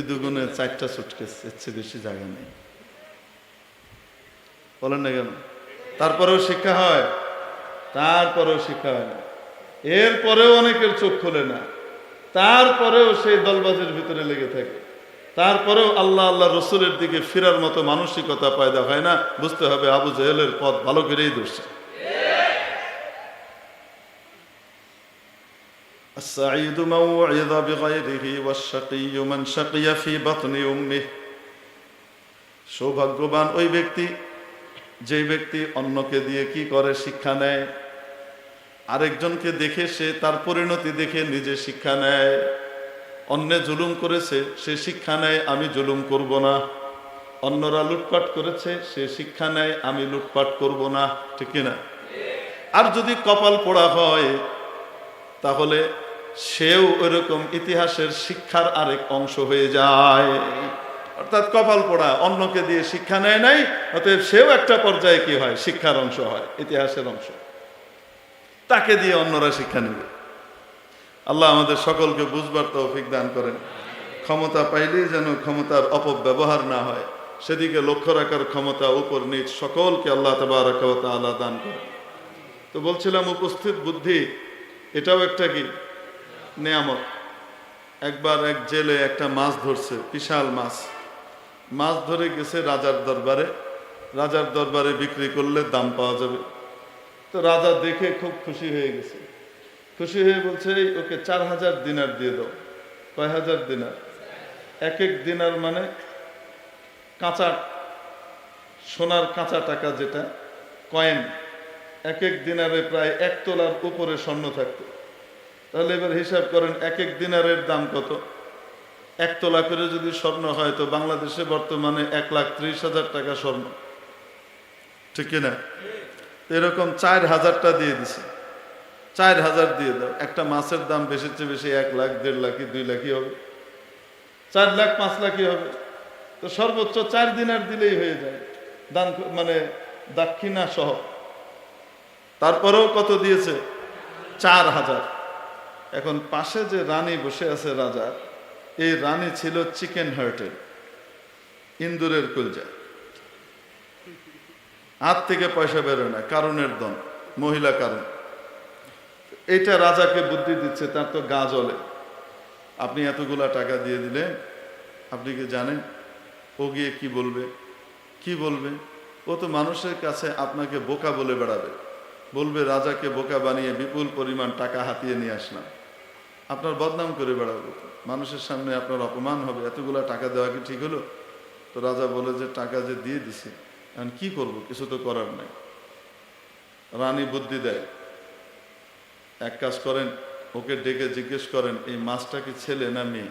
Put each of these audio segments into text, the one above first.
দুগুণে চারটা সুটকেস এর বেশি জায়গা নেই। বলেন না কেন? তারপরেও শিক্ষা হয়, তারপরেও শিক্ষা হয় না। এরপরেও অনেকের চোখ খোলে না। তারপরেও সেই দলবাজের ভিতরে লেগে থাকে। তারপরেও আল্লাহ আল্লাহ রসুলের দিকে ফেরার মতো মানসিকতা পায়দা হয় না। বুঝতে হবে আবু জেহেলের পথ ভালো করেই ধরছে। السعيد من وعظ بغيره والشقي من شقي في بطن أمه সৌভাগ্যবান ওই ব্যক্তি যে ব্যক্তি অন্যকে দিয়ে কি করে শিক্ষা নেয় আরেকজনকে দেখে সে তার পরিণতি দেখে নিজে শিক্ষা নেয় অন্যে জুলুম করেছে সে শিক্ষা নেয় আমি জুলুম করব না অন্যরা লুটপাট করেছে সে শিক্ষা নেয় আমি লুটপাট করব না ঠিক না আর যদি কপাল পোড়া হয় তাহলে সেও ওরকম ইতিহাসের শিক্ষার আরেক অংশ হয়ে যায়। অর্থাৎ কপাল পড়া, অন্যকে দিয়ে শিক্ষা নেয় নাই, অতএব সেও একটা পর্যায়ে কি হয়? শিক্ষার অংশ হয়, ইতিহাসের অংশ। তাকে দিয়ে অন্যরা শিক্ষা নেবে। আল্লাহ আমাদের সকলকে বুঝবার তৌফিক দান করেন। ক্ষমতা পাইলেই যেন ক্ষমতার অপব্যবহার না হয়। সেদিকে লক্ষ্য রাখার ক্ষমতা উপর নিচ সকলকে আল্লাহ তবারক আল্লাহ দান করেন। তো বলছিলাম, উপস্থিত বুদ্ধি, এটাও একটা কি? নেয়ামত। একবার এক জেলে একটা মাছ ধরছে, বিশাল মাছ। মাছ ধরে গেছে রাজার দরবারে। রাজার দরবারে বিক্রি করলে দাম পাওয়া যাবে। তো রাজা দেখে খুব খুশি হয়ে গেছে। খুশি হয়ে বলছে, "এই, ওকে চার হাজার দিনার দিয়ে দাও। কয় হাজার দিনার? এক এক দিনার মানে কাঁচা, সোনার কাঁচা টাকা যেটা, কয়েন। এক এক দিনারে প্রায় এক তোলার উপরে স্বর্ণ থাকতো। তাহলে এবার হিসাব করেন এক এক দিনারের দাম কত? এক তোলা করে যদি স্বর্ণ হয়, তো বাংলাদেশে বর্তমানে এক লাখ ত্রিশ হাজার টাকা স্বর্ণ। ঠিক না এরকম চার হাজারটা দিয়ে দিছে। চার হাজার দিয়ে দাও। একটা মাছের দাম বেশির চেয়ে বেশি এক লাখ, দেড় লাখই, দুই লাখই হবে। চার লাখ, পাঁচ লাখই হবে। তো সর্বোচ্চ চার দিনার দিলেই হয়ে যায়। দান মানে দাক্ষিণা সহ। তারপরেও কত দিয়েছে? চার হাজার। এখন পাশে যে রানী বসে আছে রাজা, এই রানী ছিল চিকেন হার্টের ইন্দুরের কুলজা। হাত থেকে পয়সা বেরোয় না কারণের দন মহিলা কারণ এইটা রাজাকে বুদ্ধি দিচ্ছে, তার তো গা জ্বলে। আপনি এতগুলা টাকা দিয়ে দিলেন, আপনি কি জানেন? ও গিয়ে কি বলবে? কি বলবে? ও তো মানুষের কাছে আপনাকে বোকা বলে বেড়াবে। বলবে, রাজাকে বোকা বানিয়ে বিপুল পরিমাণ টাকা হাতিয়ে নিয়ে আসলাম। আপনার বদনাম করে বেড়াবো। মানুষের সামনে আপনার অপমান হবে। এতগুলা টাকা দেওয়া কি ঠিক হলো? তো রাজা বলে যে, টাকা যে দিয়ে দিছে, এখন কি করব? কিছু তো করার নাই। রানী বুদ্ধি দেয়, এক কাজ করেন, ওকে ডেকে জিজ্ঞেস করেন, এই মাছটা কি ছেলে না মেয়ে?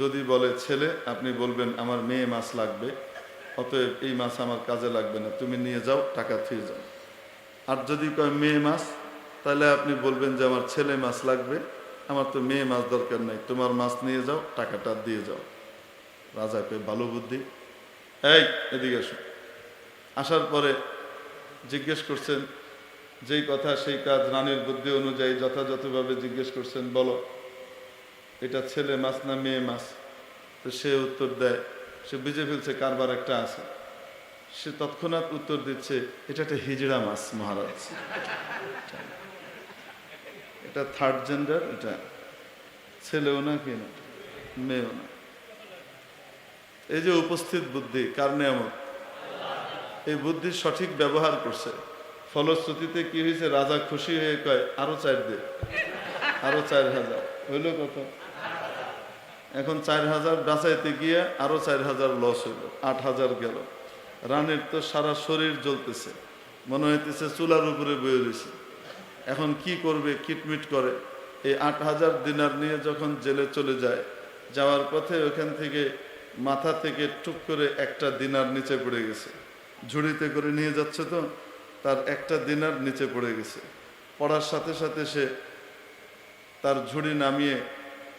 যদি বলে, ছেলে, আপনি বলবেন, আমার মেয়ে মাছ লাগবে, অতএব এই মাছ আমার কাজে লাগবে না, তুমি নিয়ে যাও, টাকা ফিরে যাও। আর যদি কয়, মেয়ে মাছ? তাহলে আপনি বলবেন যে, আমার ছেলে মাছ লাগবে। আমার তো মেয়ে মাছ দরকার নাই, তোমার মাছ নিয়ে যাও, টাকাটা দিয়ে যাও। রাজা কয় ভালো বুদ্ধি। এই, এদিকে আসো। আসার পরে জিজ্ঞেস করছেন, যেই কথা সেই কাজ রানীর বুদ্ধি অনুযায়ী যথাযথভাবে জিজ্ঞেস করছেন, বলো, এটা ছেলে মাছ না মেয়ে মাছ? তো সে উত্তর দেয়, সে বুঝে ফেলছে কারবার একটা আছে। সে তৎক্ষণাৎ উত্তর দিচ্ছে, এটা একটা হিজড়া মাছ, মহারাজ। এটা থার্ড জেন্ডার এটা ছেলেও না, কি না, মেয়েও না। এই যে উপস্থিত বুদ্ধি, কার নিয়ামত? এই বুদ্ধির সঠিক ব্যবহার করছে। ফলশ্রুতিতে কি হয়েছে? রাজা খুশি হয়ে কয়, আরও চার দে, আরও চার হাজার। হইল কত এখন চার হাজার বাঁচাইতে গিয়ে আরও চার হাজার লস হইল, আট হাজার গেল। রানীর তো সারা শরীর জ্বলতেছে, মনে হইতেছে চুলার উপরে বয়ে রয়েছে এখন কি করবে কিটমিট করে? এই আট হাজার দিনার নিয়ে যখন জেলে চলে যায়, যাওয়ার পথে ওখান থেকে মাথা থেকে টুক করে একটা দিনার নিচে পড়ে গেছে। ঝুড়িতে করে নিয়ে যাচ্ছে তো, তার একটা দিনার নিচে পড়ে গেছে। পড়ার সাথে সাথে সে তার ঝুড়ি নামিয়ে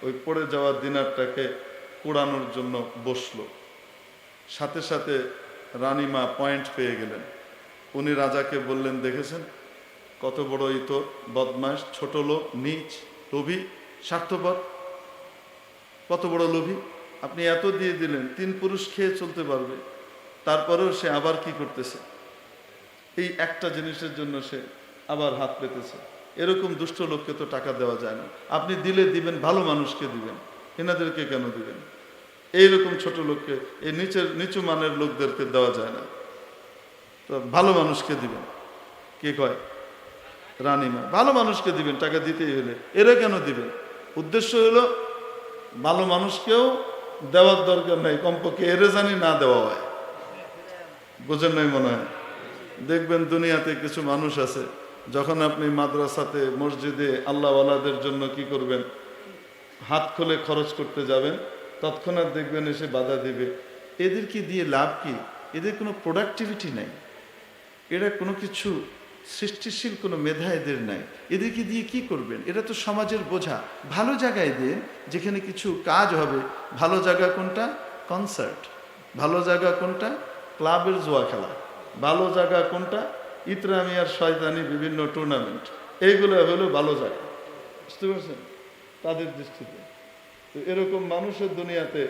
ওই পড়ে যাওয়া দিনারটাকে কুড়ানোর জন্য বসল। সাথে সাথে রানীমা পয়েন্ট পেয়ে গেলেন। উনি রাজাকে বললেন, দেখেছেন? কত বড় ইতর বদমাস ছোট লোক, নিচ, লোভী, স্বার্থপর। কত বড় লোভী। আপনি এত দিয়ে দিলেন, তিন পুরুষ খেয়ে চলতে পারবে। তারপরেও সে আবার কি করতেছে? এই একটা জিনিসের জন্য সে আবার হাত পেতেছে। এরকম দুষ্ট লোককে তো টাকা দেওয়া যায় না। আপনি দিলে দিবেন, ভালো মানুষকে দিবেন। এনাদেরকে কেন দিবেন? এইরকম ছোট লোককে, এই নিচের, নিচু মানের লোকদেরকে দেওয়া যায় না। তো ভালো মানুষকে দিবেন। কে কয়? রানীমা ভালো মানুষকে দিবেন, টাকা দিতেই হলে। এরা কেন দিবেন? উদ্দেশ্য হলো, ভালো মানুষকেও দেওয়ার দরকার নাই, কমপক্ষে এরে জানি না দেওয়া হয়। বোঝেন নাই মনে হয়? দেখবেন দুনিয়াতে কিছু মানুষ আছে, যখন আপনি মাদ্রাসাতে, মসজিদে আল্লাহওয়ালাদের জন্য কি করবেন? হাত খুলে খরচ করতে যাবেন, তৎক্ষণাৎ দেখবেন এসে বাধা দিবে। এদেরকে দিয়ে লাভ কি? এদের কোনো প্রোডাক্টিভিটি নাই। এরা কোনো কিছু সৃষ্টিশীল কোনো মেধা এদের নাই। এদেরকে দিয়ে কি করবেন? এটা তো সমাজের বোঝা। ভালো জায়গায় দিয়ে যেখানে কিছু কাজ হবে। ভালো জায়গা কোনটা? কনসার্ট। ভালো জায়গা কোনটা? ক্লাবের জোয়া খেলা। ভালো জায়গা কোনটা? ইতরামিয়ার শয়তানি বিভিন্ন টুর্নামেন্ট এইগুলো হলো ভালো জায়গা। বুঝতে পারছেন? তাদের দৃষ্টিতে। তো এরকম মানুষের দুনিয়াতে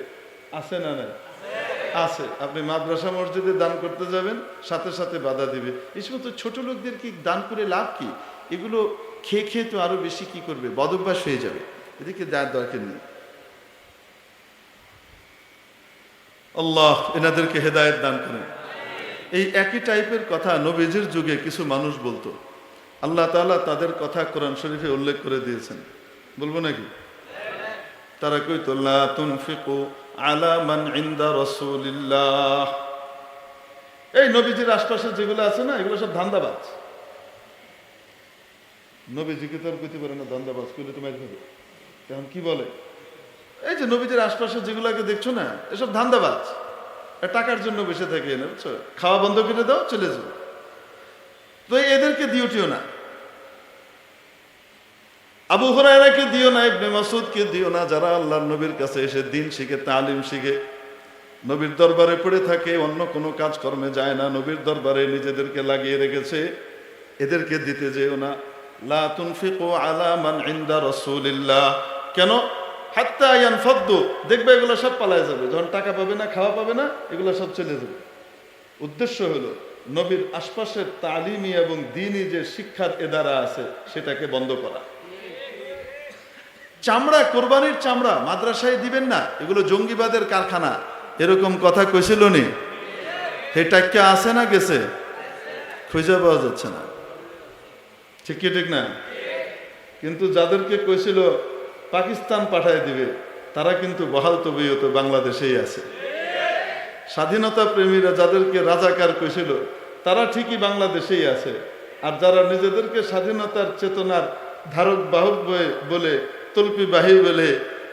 আছে না নাই? আছে। আপনি মাদ্রাসা মসজিদে দান করতে যাবেন, সাথে সাথে বাধা দিবে। এই সমস্ত ছোট লোকদের কি দান করে লাভ কি? এগুলো খেয়ে খেয়ে তো আরও বেশি কি করবে? বদভ্যাস হয়ে যাবে। এদিকে দেওয়ার দরকার নেই। আল্লাহ, এনাদেরকে হেদায়েত দান করেন। এই একই টাইপের কথা নবীজির যুগে কিছু মানুষ বলতো। আল্লাহ তাআলা তাদের কথা কোরআন শরীফে উল্লেখ করে দিয়েছেন। বলব নাকি? তারা কইতো, লা আলা মান ইনদা রাসূলিল্লাহ। এই নবীজির আশপাশে যেগুলো আছে না, এগুলো সব ধান্দাবাজ। নবীজিকে তো আর কইতে পারে না ধান্দাবাজ? কইলে তো মাইর খাবে। এখন কি বলে? এই যে নবীজির আশপাশে যেগুলোকে দেখছ না, এসব ধান্দাবাজ। টাকার জন্য বসে থাকে এনে, বুঝছ? খাওয়া বন্ধ করে দাও, চলে যাও। তো এদেরকে দিওটিও না। আবু হরাইরাকে দিও না, ইবনে মাসুদকে দিও না, যারা আল্লাহর নবীর কাছে এসে দিন শিখে, তালিম শিখে, নবীর দরবারে পড়ে থাকে, অন্য কোনো কাজকর্মে যায় না, নবীর দরবারে নিজেদেরকে লাগিয়ে রেখেছে, এদেরকে দিতে যেও না। লা তুনফিকু আলা মান ইনদা রাসূলিল্লাহ। কেন? হাত্তা ইয়ানফাদ্দু। দেখবে এগুলো সব পালায় যাবে। যখন টাকা পাবে না, খাওয়া পাবে না, এগুলো সব চলে যাবে। উদ্দেশ্য হলো, নবীর আশপাশের তালিমি এবং দিনই যে শিক্ষার এদারা আছে, সেটাকে বন্ধ করা। চামড়া, কোরবানির চামড়া মাদ্রাসায় দিবেন না, এগুলো জঙ্গিবাদের কারখানা। এরকম কথা কইছিল নি? হেটাক্কা আছে না গেছে? খুঁজে পাওয়া যাচ্ছে না। ঠিক কি, ঠিক না? কিন্তু যাদেরকে কইছিল পাকিস্তান পাঠায় দিবে, তারা কিন্তু বহাল তবিয়ত বাংলাদেশেই আছে। স্বাধীনতা প্রেমীরা যাদেরকে রাজাকার কইছিল, তারা ঠিকই বাংলাদেশেই আছে। আর যারা নিজেদেরকে স্বাধীনতার চেতনার ধারক বাহক বলে তল্পি বাহি বলে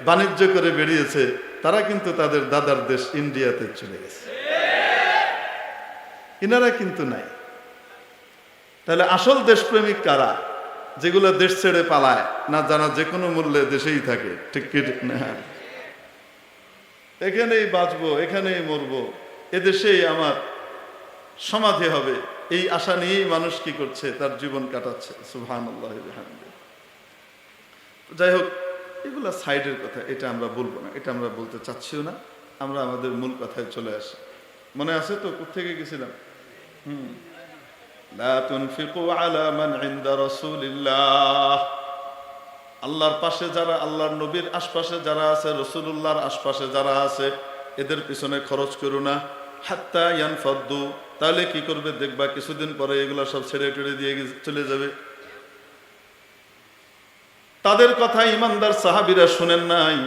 বাণিজ্য করে বেরিয়েছে, তারা কিন্তু তাদের দাদার দেশ ইন্ডিয়াতে চলে গেছে। ইনারা কিন্তু নাই। তাহলে আসল দেশপ্রেমিক কারা? যেগুলো দেশ ছেড়ে পালায়, না জানা যে কোনো মূল্যে দেশেই থাকে, ঠিক কি ঠিক না? এখানেই বাঁচবো, এখানেই মরবো, এদেশেই আমার সমাধি হবে। এই আশা নিয়েই মানুষ কি করছে, তার জীবন কাটাচ্ছে। সুহান যাই হোক এগুলা সাইডের কথা, এটা আমরা বলব না, এটা আমরা বলতে চাচ্ছিও না, আমরা আমাদের মূল কথায় চলে আসি। মনে আছে তো কোথেকে গেছিলাম? হুম। আল্লাহর পাশে যারা, আল্লাহর নবীর আশপাশে যারা আছে রসুল্লাহর আশপাশে যারা আছে, এদের পিছনে খরচ করো না। হাত্তা ইয়ানফাদ্দু, তাহলে কি করবে? দেখবা কিছুদিন পরে এগুলো সব ছেড়ে টেড়ে দিয়ে চলে যাবে। তাদের কথা ইমানদার সাহাবিরা শুনেন নাই।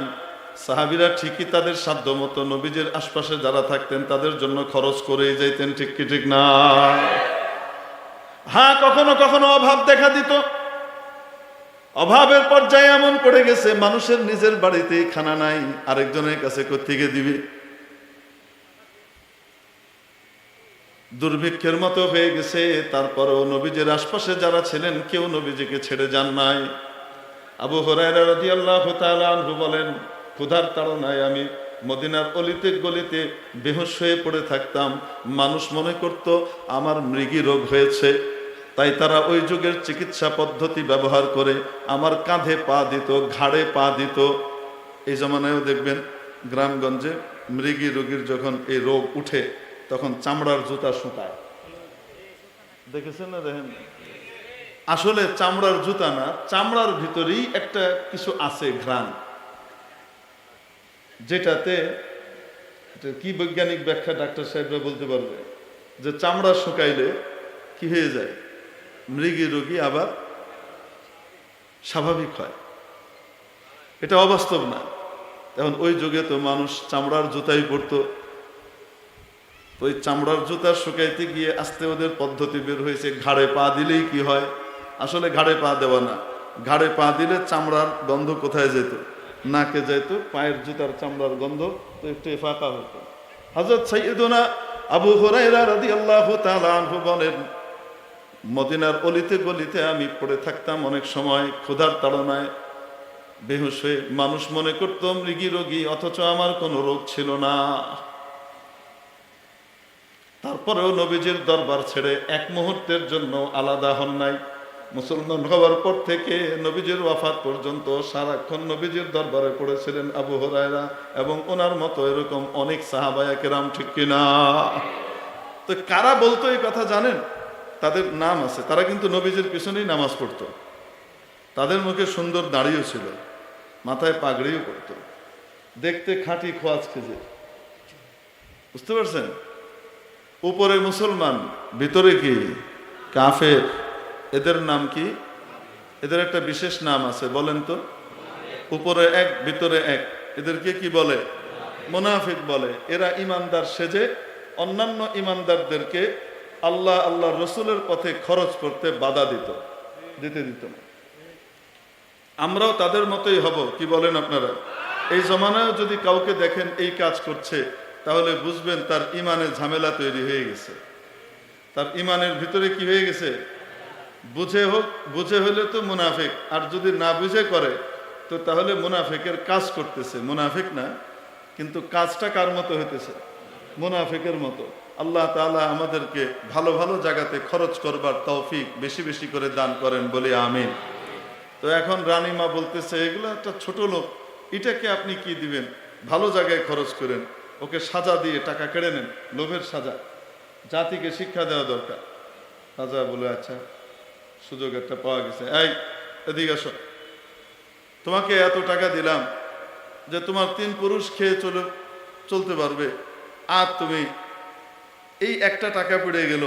সাহাবিরা ঠিকই তাদের সাধ্য মতো নবীজের আশপাশে যারা থাকতেন, তাদের জন্য খরচ করেই যাইতেন, ঠিক কি ঠিক না? হ্যাঁ কখনো কখনো অভাব দেখা দিত। অভাবের পর্যায়ে এমন পড়ে গেছে, মানুষের নিজের বাড়িতে খানা নাই, আরেকজনের কাছে কোথেকে দিবে? দুর্ভিক্ষের মতো হয়ে গেছে, তারপরও নবীজের আশপাশে যারা ছিলেন, কেউ নবীজিকে ছেড়ে যান নাই। আবু হরাইরা বলেন, ক্ষুধার তাড়নায় আমি মদিনার অলিতে গলিতে বেহুশ হয়ে পড়ে থাকতাম। মানুষ মনে করত আমার মৃগী রোগ হয়েছে। তাই তারা ওই যুগের চিকিৎসা পদ্ধতি ব্যবহার করে আমার কাঁধে পা দিত, ঘাড়ে পা দিত। এই জমানায়ও দেখবেন গ্রামগঞ্জে মৃগী রোগীর যখন এই রোগ উঠে, তখন চামড়ার জুতা শুকায়। দেখেছেন না দেখেন আসলে চামড়ার জুতা না, চামড়ার ভিতরেই একটা কিছু আছে ঘ্রাণ। যেটাতে কি বৈজ্ঞানিক ব্যাখ্যা ডাক্তার সাহেবরা বলতে পারবে? যে চামড়া শুকাইলে কি হয়ে যায়? মৃগী রোগী আবার স্বাভাবিক হয়। এটা অবাস্তব না। এখন ওই যুগে তো মানুষ চামড়ার জুতাই পরতো। তো ওই চামড়ার জুতা শুকাইতে গিয়ে আস্তে ওদের পদ্ধতি বের হয়েছে, ঘাড়ে পা দিলেই কি হয়? আসলে ঘাড়ে পা দেওয়া না। ঘাড়ে পা দিলে চামড়ার গন্ধ কোথায় যেত? নাকে যেত, পায়ের জুতার চামড়ার গন্ধ তো একটু ফাঁকা হতো। হজরত সৈয়দনা আবু হরাইরা আল্লাহ বলেন, মদিনার অলিতে গলিতে আমি পড়ে থাকতাম অনেক সময়, ক্ষুধার তাড়নায় বেহুশ হয়ে মানুষ মনে করত, মৃগী রোগী, অথচ আমার কোনো রোগ ছিল না। তারপরেও নবীজির দরবার ছেড়ে এক মুহূর্তের জন্য আলাদা হন নাই। মুসলমান হওয়ার পর থেকে নবীজির ওয়াফাত পর্যন্ত সারাক্ষণ নবীজির দরবারে পড়েছিলেন আবু হরায়রা এবং ওনার মতো এরকম অনেক সাহাবায়া কেরাম, ঠিক কিনা তো কারা বলতো এই কথা জানেন? তাদের নাম আছে। তারা কিন্তু নবীজির পিছনেই নামাজ পড়তো। তাদের মুখে সুন্দর দাড়িও ছিল, মাথায় পাগড়িও পড়তো। দেখতে খাঁটি খোয়াজ খেজে বুঝতে পারছেন? উপরে মুসলমান, ভিতরে কি? কাফের। এদের নাম কি? এদের একটা বিশেষ নাম আছে, বলেন তো। উপরে এক, ভিতরে এক। এদেরকে কি বলে? মোনাফিক বলে। এরা ইমানদার সেজে অন্যান্য ইমানদারদেরকে আল্লাহ আল্লাহ রসুলের পথে খরচ করতে বাধা দিত, দিতে দিত না। আমরাও তাদের মতোই হব, কি বলেন আপনারা? এই জমানায় যদি কাউকে দেখেন এই কাজ করছে, তাহলে বুঝবেন তার ইমানের ঝামেলা তৈরি হয়ে গেছে। তার ইমানের ভিতরে কি হয়ে গেছে? বুঝে হোক, বুঝে হলে তো মুনাফিক। আর যদি না বুঝে করে, তো তাহলে মুনাফিকের কাজ করতেছে। মুনাফিক না, কিন্তু কাজটা কার মতো হইতেছে? মুনাফিকের মতো। আল্লাহ তাআলা আমাদেরকে ভালো ভালো জায়গাতে খরচ করবার তৌফিক বেশি বেশি করে দান করেন বলে আমিন। তো এখন রানীমা বলতেছে, এগুলো একটা ছোট লোক, এটাকে আপনি কি দিবেন? ভালো জায়গায় খরচ করেন। ওকে সাজা দিয়ে টাকা কেড়ে নেন, লোভের সাজা। জাতিকে শিক্ষা দেওয়া দরকার। রাজা বলে আচ্ছা সুযোগ একটা পাওয়া গেছে। এই, এদিকে আসো। তোমাকে এত টাকা দিলাম যে তোমার তিন পুরুষ খেয়ে চলে, চলতে পারবে। আর তুমি এই একটা টাকা পড়ে গেল,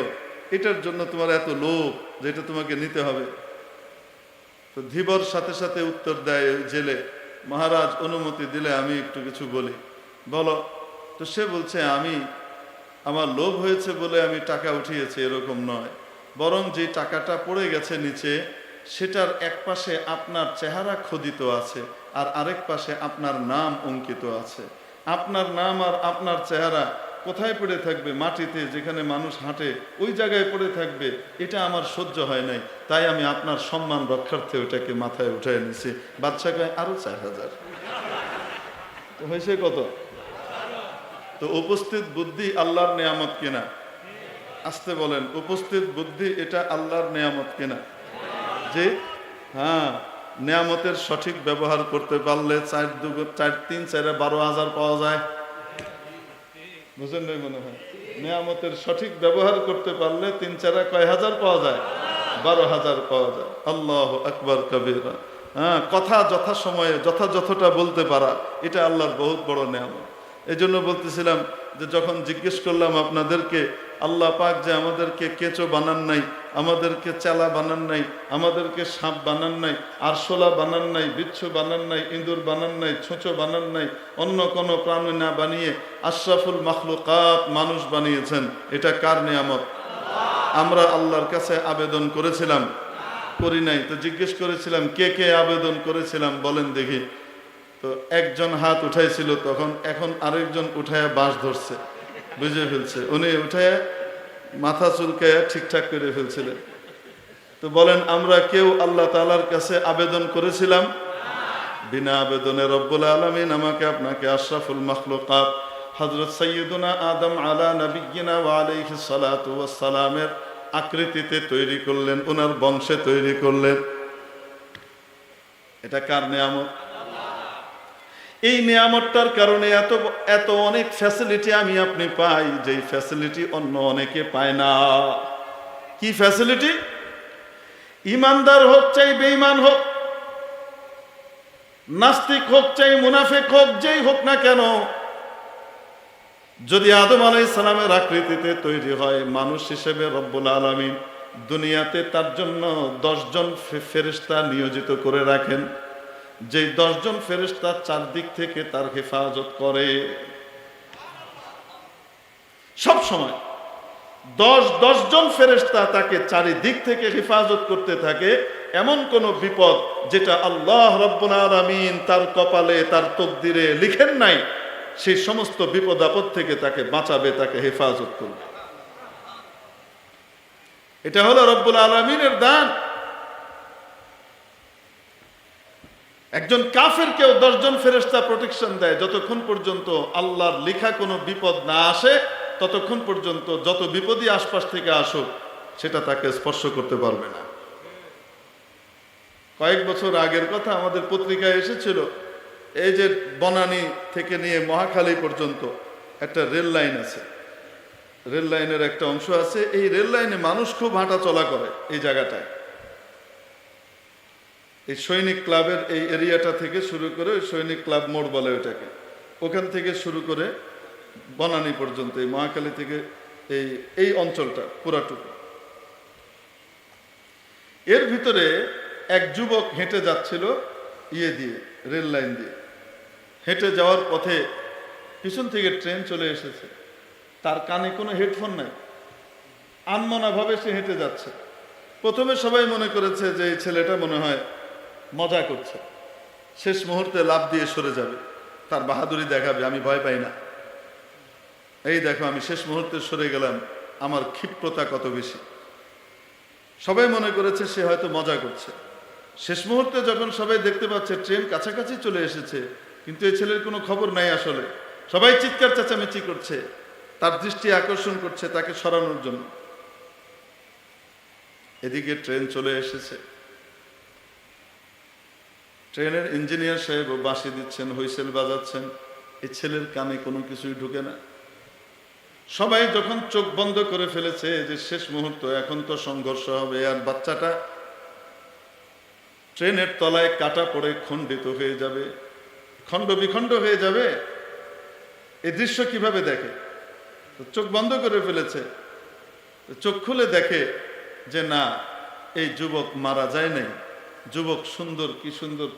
এটার জন্য তোমার এত লোভ যেটা তোমাকে নিতে হবে। তো ধীবর সাথে সাথে উত্তর দেয় জেলে, মহারাজ, অনুমতি দিলে আমি একটু কিছু বলি। বলো, তো সে বলছে, আমি, আমার লোভ হয়েছে বলে আমি টাকা উঠিয়েছি, এরকম নয়। বরং যে টাকাটা পড়ে গেছে নিচে, সেটার এক পাশে আপনার চেহারা খোদিত আছে আর আরেক পাশে আপনার নাম অঙ্কিত আছে। আপনার নাম আর আপনার চেহারা কোথায় পড়ে থাকবে মাটিতে যেখানে মানুষ হাঁটে, ওই জায়গায় পড়ে থাকবে, এটা আমার সহ্য হয় নাই। তাই আমি আপনার সম্মান রক্ষার্থে ওটাকে মাথায় উঠে নিছি। বাচ্চা গায়ে আরও চার হাজার। হয়েছে কত? তো উপস্থিত বুদ্ধি আল্লাহর নেয়ামত কিনা? আসতে বলেন, উপস্থিত বুদ্ধি এটা আল্লাহর নেয়ামত কিনা? যে হ্যাঁ নেয়ামতের সঠিক ব্যবহার করতে পারলে চার দুগো চার তিন চারে বারো হাজার পাওয়া যায়। বুঝেন নাই মনে হয়? নেয়ামতের সঠিক ব্যবহার করতে পারলে তিন চারা কয় হাজার পাওয়া যায়? বারো হাজার পাওয়া যায়। আল্লাহ আকবর কবিরা। হ্যাঁ কথা যথাসময়ে, যথাযথটা বলতে পারা, এটা আল্লাহর বহুত বড় নেয়ামত। এই জন্য বলতেছিলাম যে যখন জিজ্ঞেস করলাম আপনাদেরকে, আল্লাহ পাক যে আমাদেরকে কেঁচো বানান নাই, আমাদেরকে চালা বানান নাই, আমাদেরকে সাপ বানান নাই, আরশোলা বানান নাই, বিচ্ছু বানান নাই, ইঁদুর বানান নাই, ছুঁচো বানান নাই, অন্য কোনো প্রাণী না বানিয়ে আশরাফুল মাখলুকাত মানুষ বানিয়েছেন, এটা কার নিয়ামত? আমরা আল্লাহর কাছে আবেদন করেছিলাম, করি নাই, তো জিজ্ঞেস করেছিলাম, কে কে আবেদন করেছিলাম, বলেন দেখি। তো একজন হাত উঠাইছিল তখন এখন আরেকজন উঠায় বাঁশ ধরছে। বুঝে ফেলছে। উনি উঠায় মাথা চুলকে ঠিকঠাক করে ফেলছিলেন। তো বলেন, আমরা কেউ আল্লাহ তালার কাছে আবেদন করেছিলাম? বিনা আবেদনে রব্বুল আলমিন আমাকে, আপনাকে আশরাফুল মখলুকাত হজরত সৈয়দুনা আদম আলা নবীনা আলাইহি সালাতু সালামের আকৃতিতে তৈরি করলেন ওনার বংশে তৈরি করলেন। এটা কার নিয়ামত? এই নিয়ামতটার কারণে এত এত অনেক ফ্যাসিলিটি আমি আপনি পাই, যেই ফ্যাসিলিটি অন্য অনেকে পায় না। কি ফ্যাসিলিটি ইমানদার হোক চাই বেঈমান হোক, নাস্তিক হোক চাই মুনাফিক হোক, যেই হোক না কেন, যদি আদম আলাই সালামের আকৃতিতে তৈরি হয়, মানুষ হিসেবে রব্বুল আলমিন দুনিয়াতে তার জন্য দশজন ফেরিস্তা নিয়োজিত করে রাখেন। যে দশজন ফেরিস্তা চারদিক থেকে তার হেফাজত করে। সব সময় দশ, দশজন ফেরেস্তা তাকে চারিদিক থেকে হেফাজত করতে থাকে, এমন কোন বিপদ যেটা আল্লাহ রব্বুল তার কপালে, তার তকদিরে লিখেন নাই, সেই সমস্ত বিপদ আপদ থেকে তাকে বাঁচাবে, তাকে হেফাজত করবে। এটা হলো রব্বুল আলমিনের দান। একজন কাফের কেউ দশজন ফেরেস্তা প্রোটেকশন দেয়। যতক্ষণ পর্যন্ত আল্লাহর লেখা কোনো বিপদ না আসে, ততক্ষণ পর্যন্ত যত বিপদই আশপাশ থেকে আসুক, সেটা তাকে স্পর্শ করতে পারবে না। কয়েক বছর আগের কথা আমাদের পত্রিকায় এসেছিল, এই যে বনানী থেকে নিয়ে মহাখালী পর্যন্ত একটা রেল লাইন আছে। রেল লাইনের একটা অংশ আছে। এই রেল লাইনে মানুষ খুব হাঁটা চলা করে এই জায়গাটায়। এই সৈনিক ক্লাবের এই এরিয়াটা থেকে শুরু করে ওই সৈনিক ক্লাব মোড় বলে ওটাকে ওখান থেকে শুরু করে বনানী পর্যন্ত, এই মহাকালী থেকে এই এই অঞ্চলটা, পুরাটুকু। এর ভিতরে এক যুবক হেঁটে যাচ্ছিল ইয়ে দিয়ে, রেল লাইন দিয়ে। হেঁটে যাওয়ার পথে পিছন থেকে ট্রেন চলে এসেছে। তার কানে কোনো হেডফোন নাই। আনমনাভাবে সে হেঁটে যাচ্ছে। প্রথমে সবাই মনে করেছে যে এই ছেলেটা মনে হয় মজা করছে। শেষ মুহূর্তে লাভ দিয়ে সরে যাবে। তার বাহাদুরি দেখাবে, আমি ভয় পাই না। এই দেখো, আমি শেষ মুহূর্তে সরে গেলাম। আমার ক্ষিপ্রতা কত বেশি। সবাই মনে করেছে সে হয়তো মজা করছে। শেষ মুহূর্তে যখন সবাই দেখতে পাচ্ছে, ট্রেন কাছাকাছি চলে এসেছে, কিন্তু এই ছেলের কোনো খবর নাই আসলে। সবাই চিৎকার, চেঁচামেচি করছে। তার দৃষ্টি আকর্ষণ করছে তাকে সরানোর জন্য। এদিকে ট্রেন চলে এসেছে। ট্রেনের ইঞ্জিনিয়ার সাহেব বাঁশি দিচ্ছেন, হুইসেল বাজাচ্ছেন এই ছেলের কানে কোনো কিছুই ঢুকে না। সবাই যখন চোখ বন্ধ করে ফেলেছে যে শেষ মুহূর্ত, এখন তো সংঘর্ষ হবে, আর বাচ্চাটা ট্রেনের তলায় কাটা পড়ে খণ্ডিত হয়ে যাবে, খণ্ড বিখণ্ড হয়ে যাবে। এই দৃশ্য কীভাবে দেখে? চোখ বন্ধ করে ফেলেছে। চোখ খুলে দেখে যে না, এই যুবক মারা যায় নাই। যুবক সুন্দর, কি সুন্দর।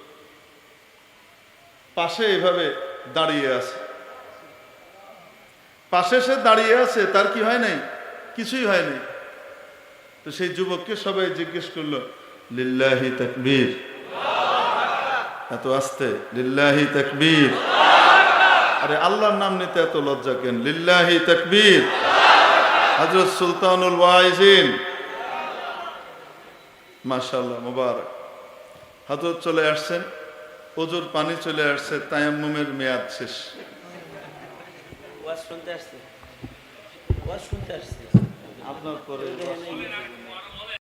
পাশে এভাবে দাঁড়িয়ে আছে। পাশে সে দাঁড়িয়ে আছে, তার কি হয় নাই? কিছুই হয় নাই। তো সেই যুবককে সবাই জিজ্ঞেস করল, লিল্লাহি তাকবীর। এত আসতে, লিল্লাহি তাকবীর। আরে আল্লাহর নাম নিতে এত লজ্জা কেন? লিল্লাহি তাকবীর। হজরত সুলতানুল ওয়াইজিন মাশাল্লাহ মুবারক। হজরত চলে আসছেন প্রচুর পানি চলে আসছে তায়াম্মুমের মেয়াদ শেষ। ওয়াজ শুনতে আসছে। ওয়াজ শুনতে আসছে। আপনার পরে